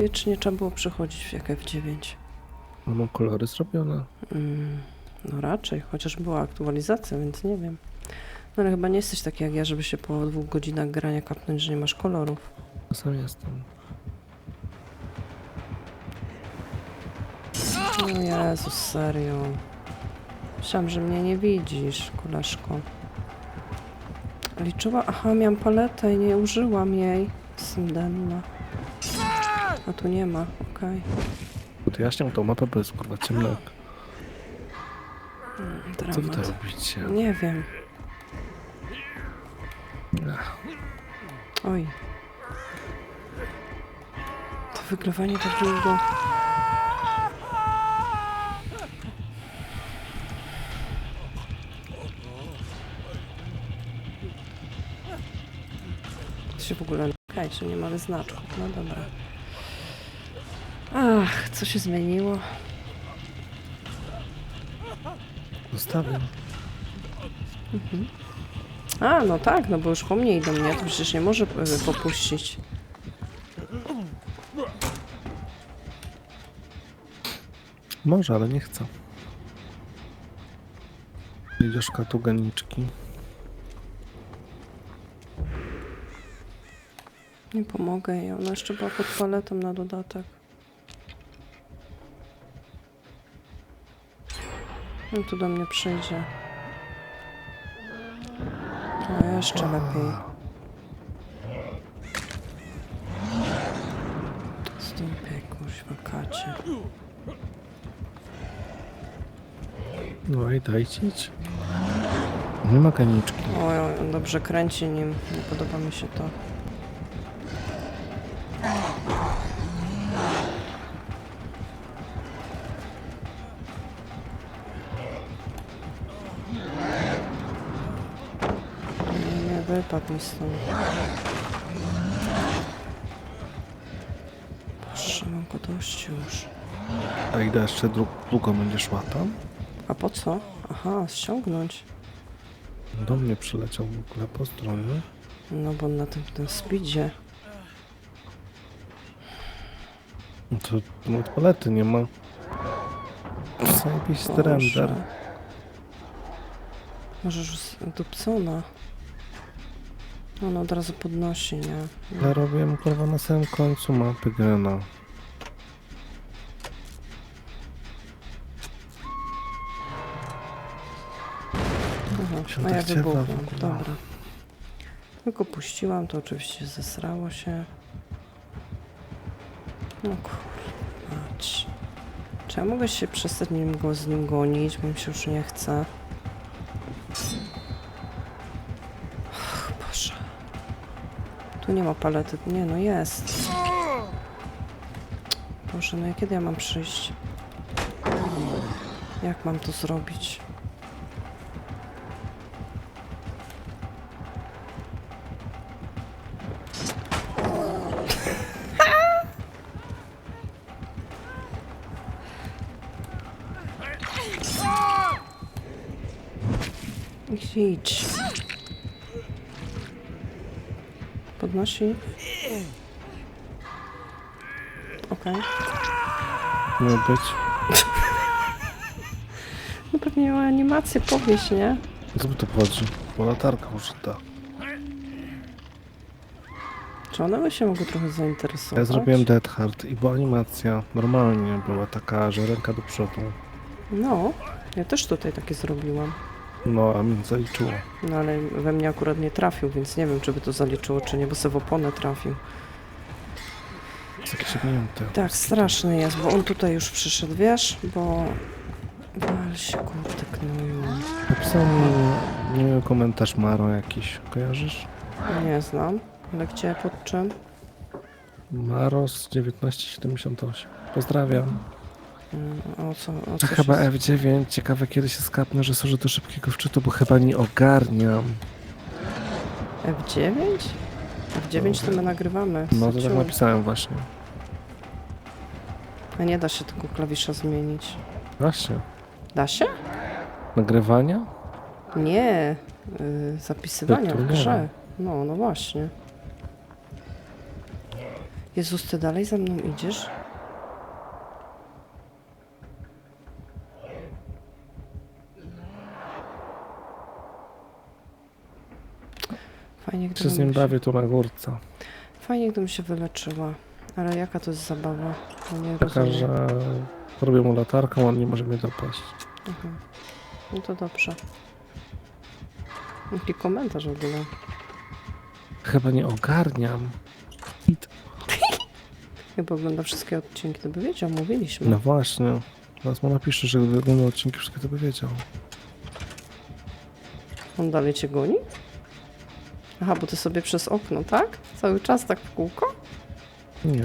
Wiecznie trzeba było przechodzić jak F9. No, Mam kolory zrobione. Mm, no raczej, chociaż była aktualizacja, więc nie wiem. No ale chyba nie jesteś taki jak ja, żeby się po dwóch godzinach grania kapnąć, że nie masz kolorów. Sam jestem. No Jezus, serio. Myślałam, że mnie nie widzisz, koleżko. Liczyła... Aha, miałam paletę i nie użyłam jej. Symdenna. A tu nie ma, okej. Wyjaśniam tą mapę, bo jest kurwa ciemno. Okay. Co wy to robicie? Nie wiem. Ach, Oj. To wygrywanie tak długo. To się w ogóle okej, że nie mamy znaczków. No dobra. Ach, co się zmieniło? Zostawiam. A, no tak, no bo już po mnie idą, nie? To przecież nie może e, popuścić. Może, ale nie chcę. Idziesz katugeniczki. Nie pomogę jej, ona jeszcze była pod paletą na dodatek. No tu do mnie przyjdzie. O, jeszcze lepiej. Stąpię, kuźwa, kacie. No i dajcie idź. Nie ma ganiczki. Oj, oj, on dobrze kręci nim. Nie podoba mi się to. Mi stąd. Boże, mam go dość już. A ile jeszcze dłu- długo będziesz łatam? A po co? Aha, ściągnąć. Do mnie przyleciał w ogóle po stronie. No bo na tym, tym speedzie. No to nawet palety nie ma. Zajebiście Boże. render. Możesz z dupcona. On od razu podnosi, nie? Ja robiłem kurwa na samym końcu mapy gena. Aha, a ja wybuchłam, dobra. Tylko puściłam, to oczywiście zesrało się. No kurwa, Czy ja mogę się przestać nim go z nim gonić, bo mi się już nie chce. Tu nie ma palety. Nie, no jest. Boże, no i kiedy ja mam przyjść? Jak mam to zrobić? Idź, Podnosi. Okej. Miał być. No pewnie miała animację, powieść, nie? Co by to chodzi? Bo latarka użyta. Czy one by się mogły trochę zainteresować? Ja zrobiłem Dead Hard i była animacja normalnie była taka, że ręka do przodu. No, ja też tutaj takie zrobiłam. No, a mi zaliczyło. No ale we mnie akurat nie trafił, więc nie wiem, czy by to zaliczyło, czy nie, bo se w oponę trafił. Jest jakieś mięte. Tak, straszny jest, bo on tutaj już przyszedł, wiesz, bo... Wal się, kurde, knuju. Napisał mi nie wiem, komentarz Maro jakiś. Kojarzysz? Nie znam, ale gdzie, pod czym? Maros 1978. Pozdrawiam. O co, o co chyba się... F9. Ciekawe kiedy się skapnę, że służy do szybkiego wczytu, bo chyba nie ogarniam. F9? F9 to my nagrywamy. No to tak napisałem właśnie. A nie da się tego klawisza zmienić. Właśnie. Da się? Nagrywania? Nie. Yy, zapisywania w grze. No, no właśnie. Jezus, ty dalej za mną idziesz? Fajnie, Się z gdybym nim bawię tu na górce. fajnie, gdybym się wyleczyła. Ale jaka to jest zabawa? No nie Taka, rozumiem. że robię mu latarką, on nie może mnie dopaść. Mhm. No to dobrze. Jaki komentarz w ogóle? Chyba nie ogarniam. Chyba ogląda wszystkie odcinki, to by wiedział, mówiliśmy. No właśnie. Teraz mu napiszę, że gdyby oglądał odcinki wszystkie to by wiedział. On dalej cię goni? Aha, bo ty sobie przez okno, tak? Cały czas tak w kółko? Nie.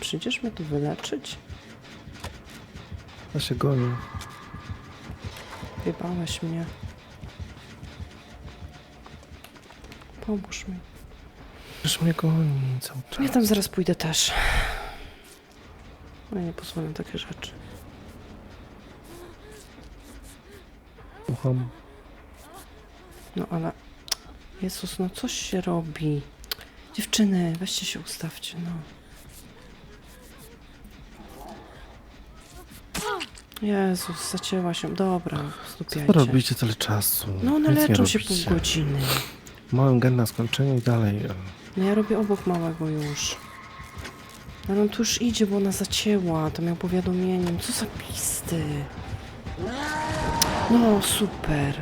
Przyjdziesz mnie tu wyleczyć? Ja się gonię. Wybałeś mnie. Pomóż mi. Przecież mnie goni cały czas. Ja tam zaraz pójdę też. No nie pozwolę na takie rzeczy. Słucham. No ale... Jezus, no coś się robi. Dziewczyny, weźcie się ustawcie, no. Jezus, zacięła się. Dobra, Co stupiajcie. wy robicie tyle czasu? No one Nic nie leczą się pół robicie. godziny. Małem gen na skończenie i dalej. e, No ja robię obok małego już. Ale on tu już idzie, bo ona zacięła. To miał powiadomieniem. Co za pisty. No, super.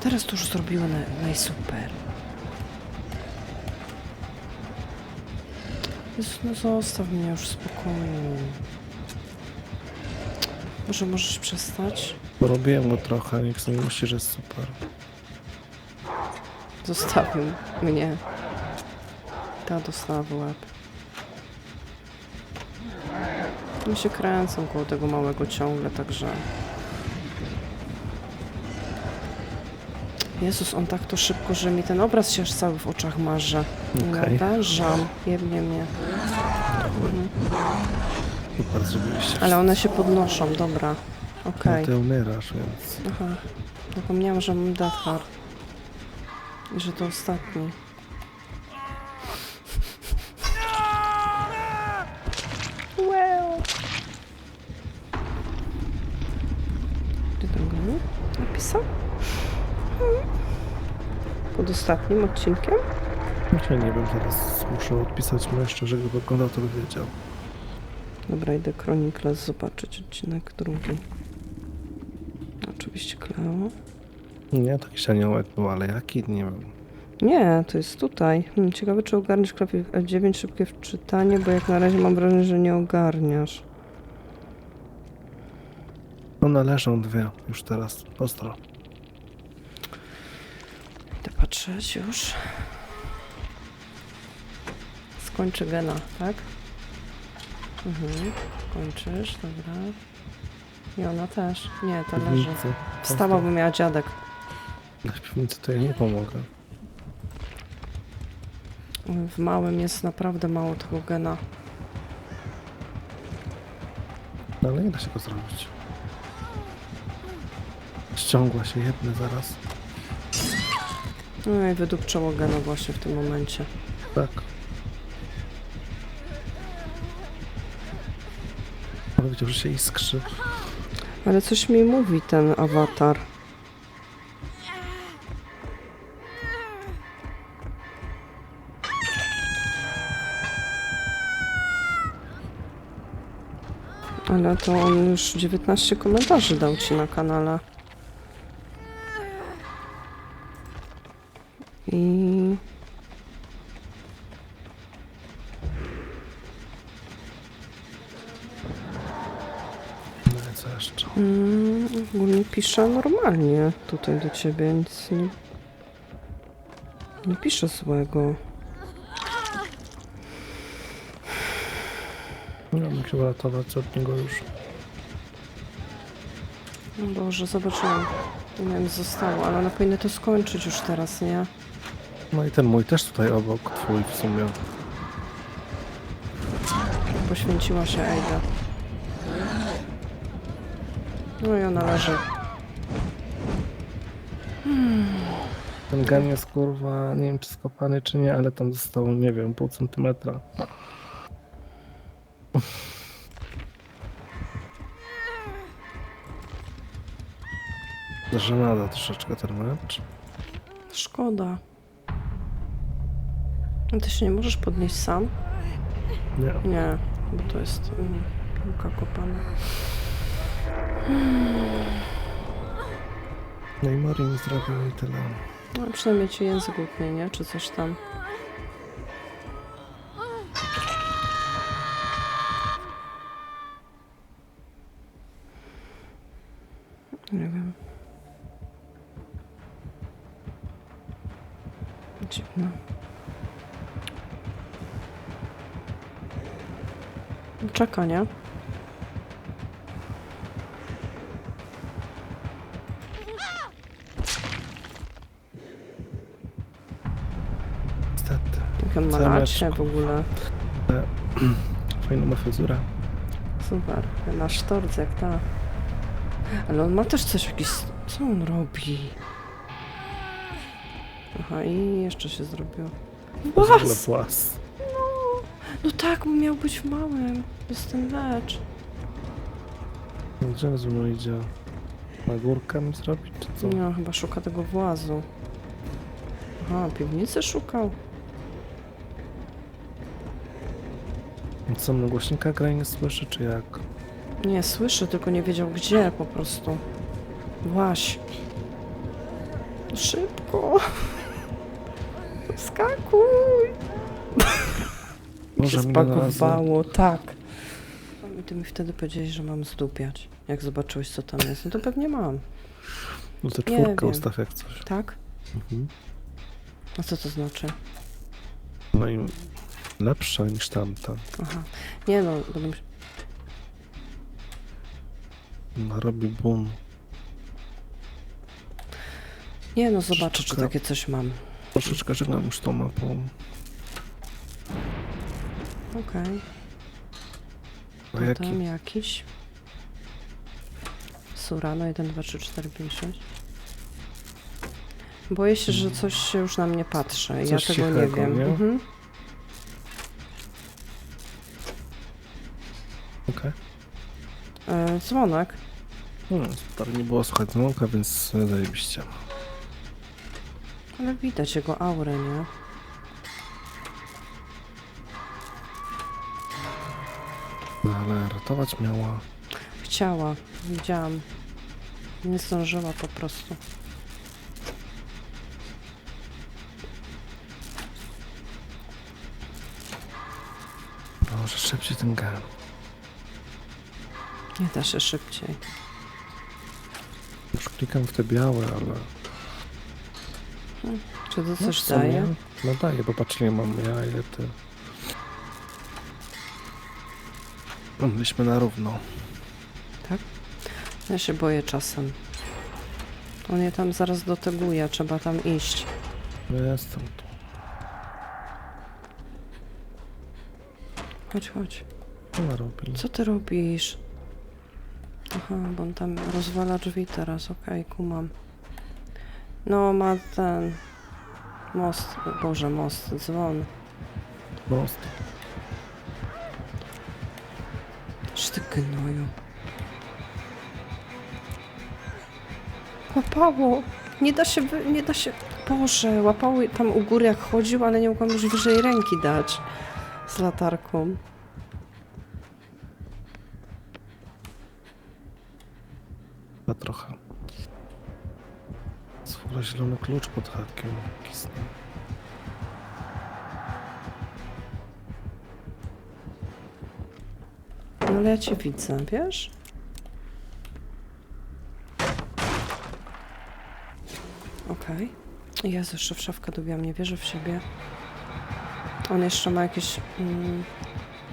Teraz to już zrobiła na, najsuper. No zostaw mnie już w spokoju. Może możesz przestać? Porobiłem go trochę, niech sobie myśli, że jest super. Zostawił mnie. Ta dostała w łeb. Oni się kręcą koło tego małego ciągle, także... Jezus, on tak to szybko, że mi ten obraz się aż cały w oczach marze. Nie Okej. nadążam, jebnie mnie. Mhm. Zrobiliście. Ale one się podnoszą, dobra. Okej. No ty umierasz, więc... Aha. Zapomniałam, że mam Death Heart. I że to ostatni. Pod ostatnim odcinkiem? Ja nie wiem, teraz muszę odpisać mu jeszcze, że gdyby oglądał, to by wiedział. Dobra, idę Chronicles zobaczyć odcinek drugi. Oczywiście Kleo. Nie, taki się aniołek był, ale jaki? Nie wiem. Nie, to jest tutaj. Hmm, ciekawe, czy ogarniesz klapie F9 szybkie wczytanie, bo jak na razie mam wrażenie, że nie ogarniasz. No należą dwie już teraz. Ostro. Patrzeć już. Skończę gena, tak? Mhm, kończysz, dobra. I ona też. Nie, ta leży. Piwnicy. Wstała, bo miała dziadek. Na piwnicy to ja nie pomogę. W małym jest naprawdę mało tego gena. No ale nie da się go zrobić. Ściągła się jedne zaraz. No i wydupczyło gena właśnie w tym momencie. Tak. Ale widział, że się iskrzy. Ale coś mi mówi ten awatar. Ale to on już 19 komentarzy dał ci na kanale. I No jeszcze? Mm, ogólnie pisze normalnie tutaj do ciebie, nic nie, nie pisze złego. Nie mam się uratować od niego już. No Boże, zobaczyłam. Nie wiem, zostało, ale ona powinna to skończyć już teraz, nie? No i ten mój też tutaj obok, twój w sumie. Poświęciła się Ejda. No i ona leży. Ten gen jest kurwa, nie wiem czy skopany czy nie, ale tam zostało, nie wiem, pół centymetra. Żenada troszeczkę ten mecz. Szkoda. A Ty się nie możesz podnieść sam? Nie. Nie, bo to jest mm, piłka kopana. No i Mori mi zrobił i tyle. No, przynajmniej ci język utnie, nie? Czy coś tam. Nie wiem. Dziwne. Czeka, nie? Zameczko. w ogóle. Fajną ma fryzurę. Super. Na sztorc jak ta. Ale on ma też coś jakiś... Co on robi? Aha, i jeszcze się zrobił. W ogóle Bas! płas. No tak, bo miał być w małym. Jest ten lecz. Gdzie mną idzie? Na górkę mi zrobić, czy co? No, chyba szuka tego włazu. Aha, piwnicy szukał. Co, na głośnikach gra i nie słyszy, czy jak? Nie, słyszy, tylko nie wiedział gdzie po prostu. Właś. Szybko. Skakuj. Może spakowało, tak. I ty mi wtedy powiedziałeś, że mam zdupiać. Jak zobaczyłeś, co tam jest, no to pewnie mam. No to czwórkę ustaw jak coś. Tak? Mhm. A co to znaczy? No i lepsza niż tamta. Aha. Nie no, będę myśl... Ona robi bum. Nie no, zobaczę, czy Troszeczkę- takie coś mam. Troszeczkę żegnam już tą mapą. Okej. A jaki? Potem jakiś. Surano 1, 2, 3, 4, 5, 6. Boję się, że coś się już na mnie patrzy. Ja Coś tego nie cichego, wiem. nie? Mhm. E, dzwonek. Hmm, nie było słychać dzwonka, więc zajebiście. Ale widać jego aurę, nie? No ale ratować miała. Chciała, widziałam. Nie zdążyła po prostu. Może szybciej ten gen. Nie da się szybciej. Już klikam w te białe, ale... Czy to No, coś sumie- daje? No daje, bo patrz ile mam ja, ile ty. No, Byliśmy na równo. Ja się boję czasem. On je tam zaraz doteguje, trzeba tam iść. No ja jestem tu. Chodź, chodź. Co ty robisz? Aha, bo on tam rozwala drzwi teraz, okej, kumam. No, ma ten... Most, boże, most, dzwon. Most. Sztyky gnoju. Łapało! Nie da się, wy, nie da się... Boże, łapało tam u góry jak chodził, ale nie mogłam już wyżej ręki dać z latarką. A trochę. Swój zielony klucz pod. Kisnę. No ale ja cię widzę, wiesz? Okej. Jezu, jeszcze w szafkę dobiłam, nie wierzę w siebie. On jeszcze ma jakieś... Mm,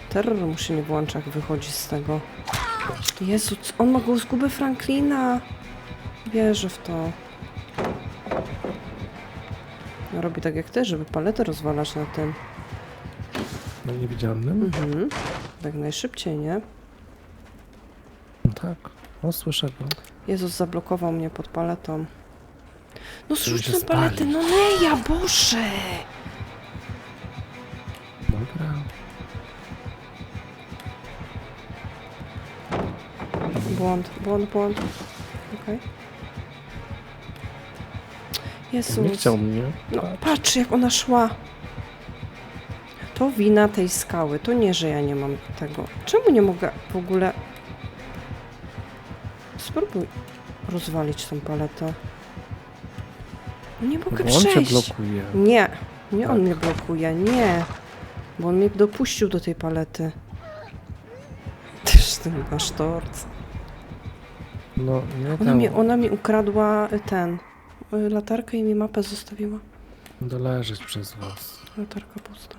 terror mu się nie wychodzi z tego. Jezu, on ma go zguby Franklina! Wierzę w to. Robi tak jak ty, żeby paletę rozwalać na tym. Na niewidzialnym? Mhm. Tak najszybciej, nie? No tak. No słyszę go. Jezus zablokował mnie pod paletą. No zrzuć tę paletę, no nie, ja Boże! Dobra. Błąd, błąd, błąd. Okej. Jezus. Nie chciał mnie. No patrz jak ona szła. To wina tej skały. To nie, że ja nie mam tego. Czemu nie mogę w ogóle... Spróbuj rozwalić tą paletę. Nie mogę Bo on cię przejść. blokuje. Nie, nie on Tak. mnie blokuje, nie. Bo on mnie dopuścił do tej palety. Też ty masz tort. No, nie Ona dał. mi, ona mi ukradła ten, latarkę i mi mapę zostawiła. Doleżeć przez was. Latarka pusta.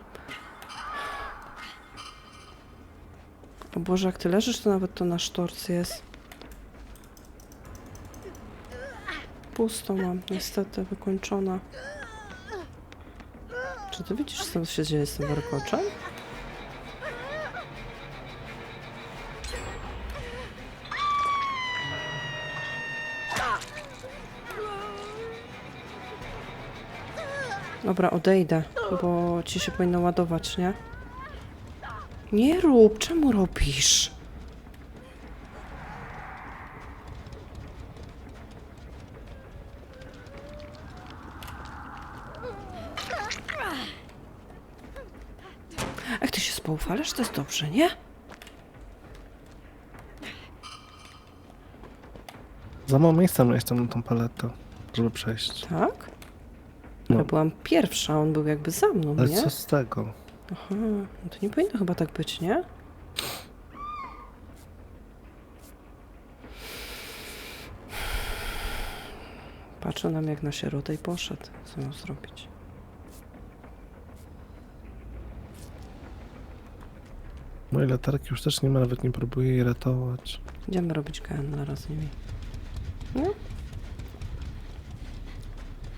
O Boże, jak ty leżysz, to nawet to na sztorc jest. Pusto mam, niestety, wykończona. Czy ty widzisz, co się dzieje z tym warkoczem? Dobra, odejdę, bo ci się powinno ładować, nie? Nie rób, czemu robisz? Jak ty się spoufalasz, to jest dobrze, nie? Za mało miejsca miałeś tam na tą paletę, żeby przejść. Tak? No. Ja byłam pierwsza, on był jakby za mną, Ale nie? co z tego? Aha, no to nie powinno chyba tak być, nie? Patrzę nam jak na sierotę i poszedł. Co mam zrobić? Mojej latarki już też nie ma, nawet nie próbuję jej ratować. Idziemy robić KN naraz z nimi. No?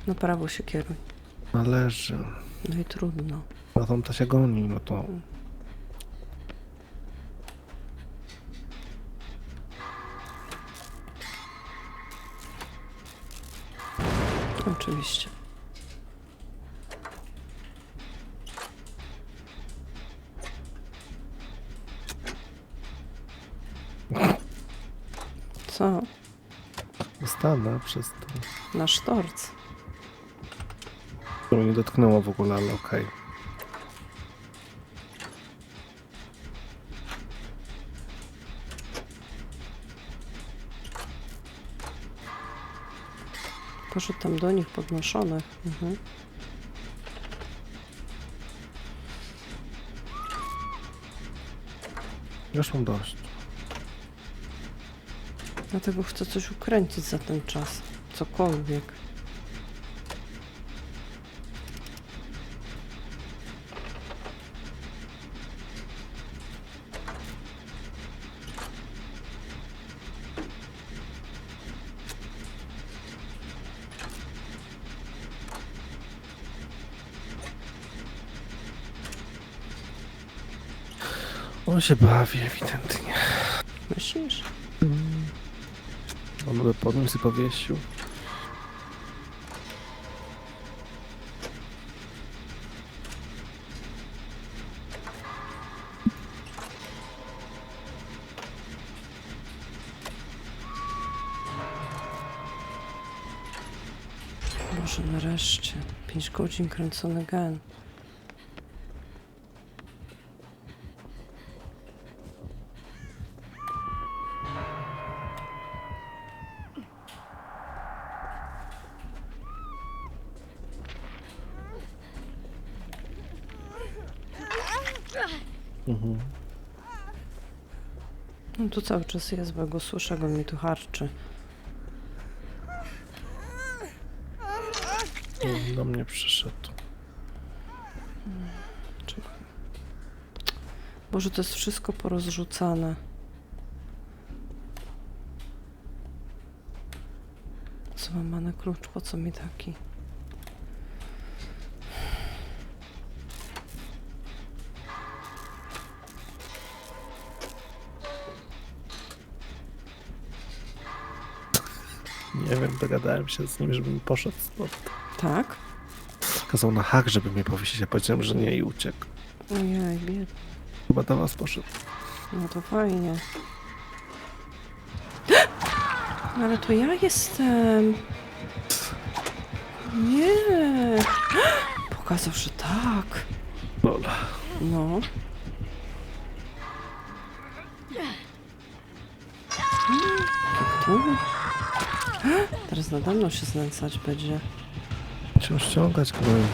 Na prawo się kieruj. Należy. No i trudno. A tamta się goni, no to... Oczywiście. Co? Zostanę przez to. Na sztorc. To mnie nie dotknęło w ogóle, ale okej. Poszedł tam do nich podnoszonych. Mhm. Już mam dość. Dlatego chcę coś ukręcić za ten czas. Cokolwiek. On się bawi ewidentnie. Myślisz? On by podniósł i powiesił. Boże, nareszcie. 5 godzin kręcony gen. tu cały czas jest, bo go słyszę, go mi tu harczy. Do mnie przyszedł. Czemu? Boże, to jest wszystko porozrzucane. Złamany klucz, po co mi taki? Nie wiem, dogadałem się z nim, żeby mi poszedł stąd. Tak? Kazał na hak, żeby mnie powiesić, ja powiedziałem, że nie i uciekł. Ojej, bied. Chyba do was poszedł. No to fajnie. Ale to ja jestem. Nie. Pokazał, że tak. Lol. No. Teraz nade mną się znęcać będzie. Cię ściągać gnoju.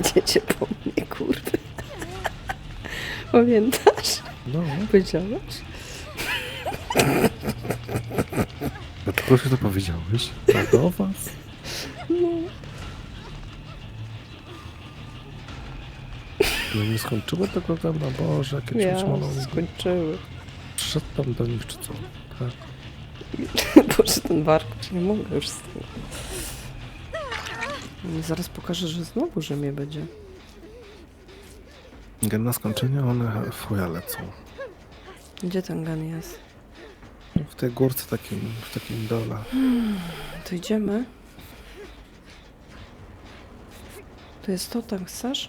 Idziecie po mnie, kurde. Pamiętasz? No, Powiedziałeś? dlaczego się to powiedziałeś? A do was? No nie skończyło tego tam, na Boże, jakie Ja, ćwiczone. skończyły. Przyszedł tam do nich, czy co? Tak. Boże, ten warkocz, nie mogę już z tym. I zaraz pokażę, że znowu, że mnie będzie. Gen na skończenie, one w chuja lecą. Gdzie ten gan jest? W tej górce takim, w takim dole. To idziemy. To jest to, tam chcesz?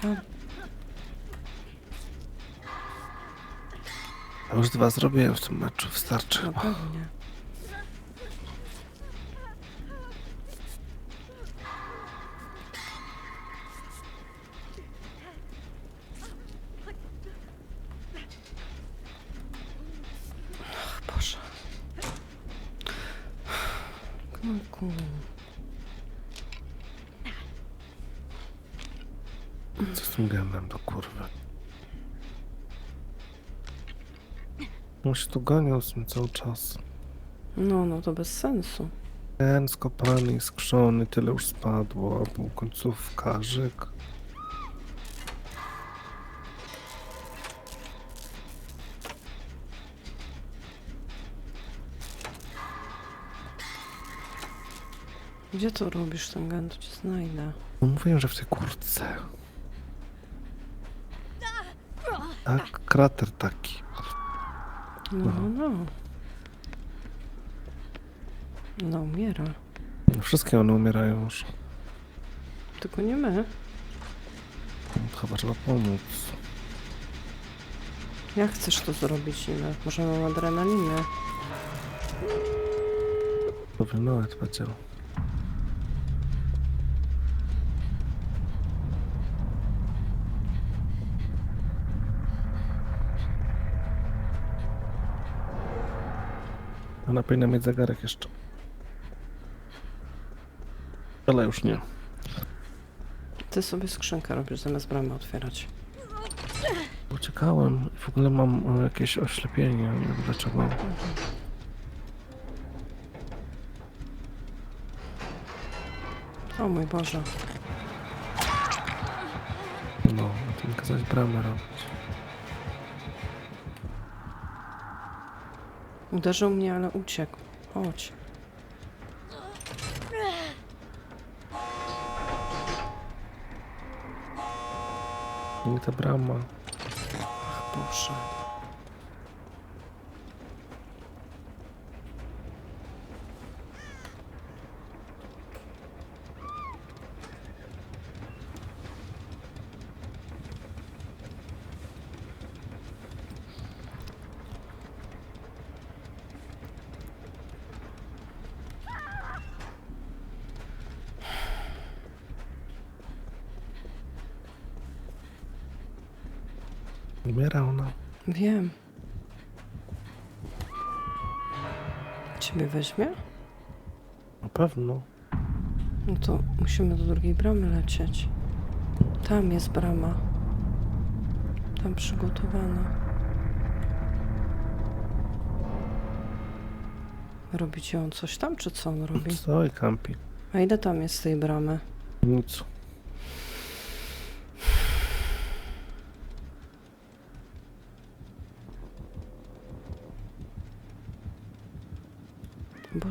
Tam. Już dwa zrobiłem w tym meczu, wystarczy No pewnie. Ach, Boże. Knurku. Co z tym genem do kurwy? Się tu ganiał z tym cały czas. No, no to bez sensu. Gen skopany i skrzony, tyle już spadło, a był końcówka, żyk. Gdzie to robisz ten gen? To cię znajdę. No mówiłem, że w tej kurtce. Tak, krater taki. No, no, no. No, umiera. No, Wszystkie one umierają już. Tylko nie my. Chyba trzeba pomóc. Jak chcesz to zrobić, Nina? Może mam adrenalinę? Powiem nawet powiedział. A na powinna mieć zegarek jeszcze. Ale już nie. Ty sobie skrzynkę robisz zamiast bramy otwierać. Uciekałem i w ogóle mam e, jakieś oślepienie. Nie wiem dlaczego. O mój Boże. No, a kazać bramę robić. Uderzył mnie, ale uciekł. Chodź. Nie ta brama. Ach Boże. Umiera Wiem. Ciebie weźmie? Na pewno. No to musimy do drugiej bramy lecieć. Tam jest brama. Tam przygotowana. Robi ci on coś tam, czy co on robi? Co i kampi? A ile tam jest z tej bramy? Nic.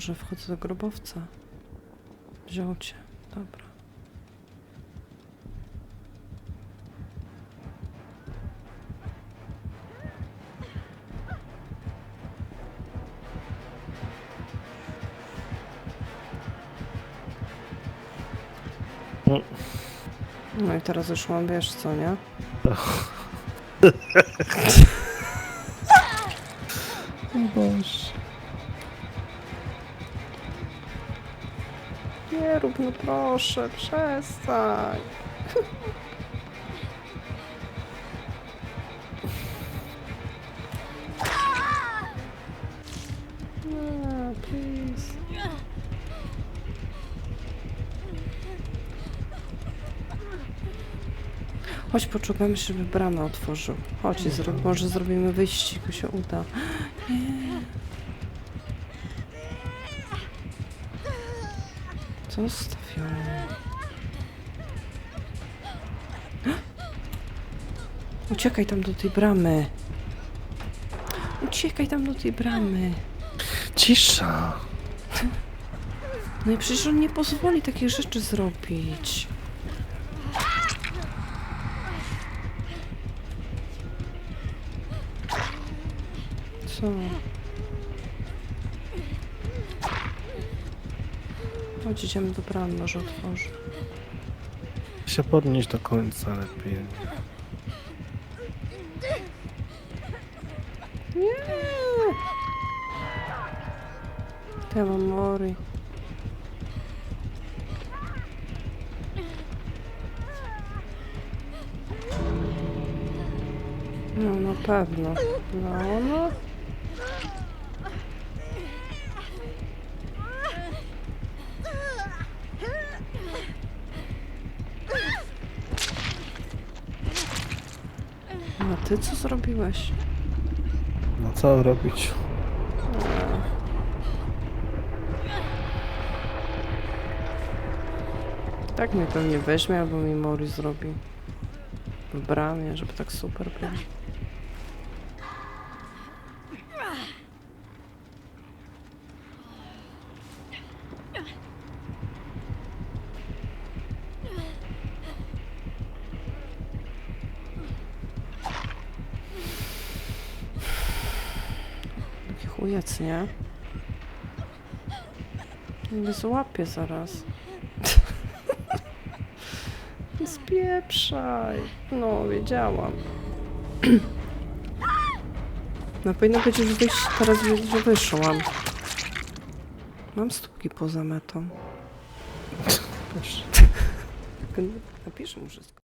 Boże, wchodzę do grobowca. Wziął cię. Dobra. No. no. I teraz już mam, wiesz co, nie? O Boże. Nie rób, no proszę, przestań. Nie, please. Chodź, poczekamy, żeby bramę otworzył. Chodź, zro może zrobimy wyścig, się uda. Nie. Zostaw ją. Uciekaj tam do tej bramy. Uciekaj tam do tej bramy. Cisza. No i przecież on nie pozwoli takich rzeczy zrobić. Co? Chodź, idziemy do bramy, może otworzy. Się podnieść do końca lepiej. Nie! Ja mam mori. No, na pewno. No, no. Zrobiłeś? No co robić? Tak mnie pewnie weźmie, albo mi Mori zrobi w bramie, żeby tak super było. Nie? Nie złapie zaraz. Spieprzaj. No, wiedziałam. No powinno być już wyjść, teraz że wyszłam. Mam stópki poza metą. Napiszę mu wszystko.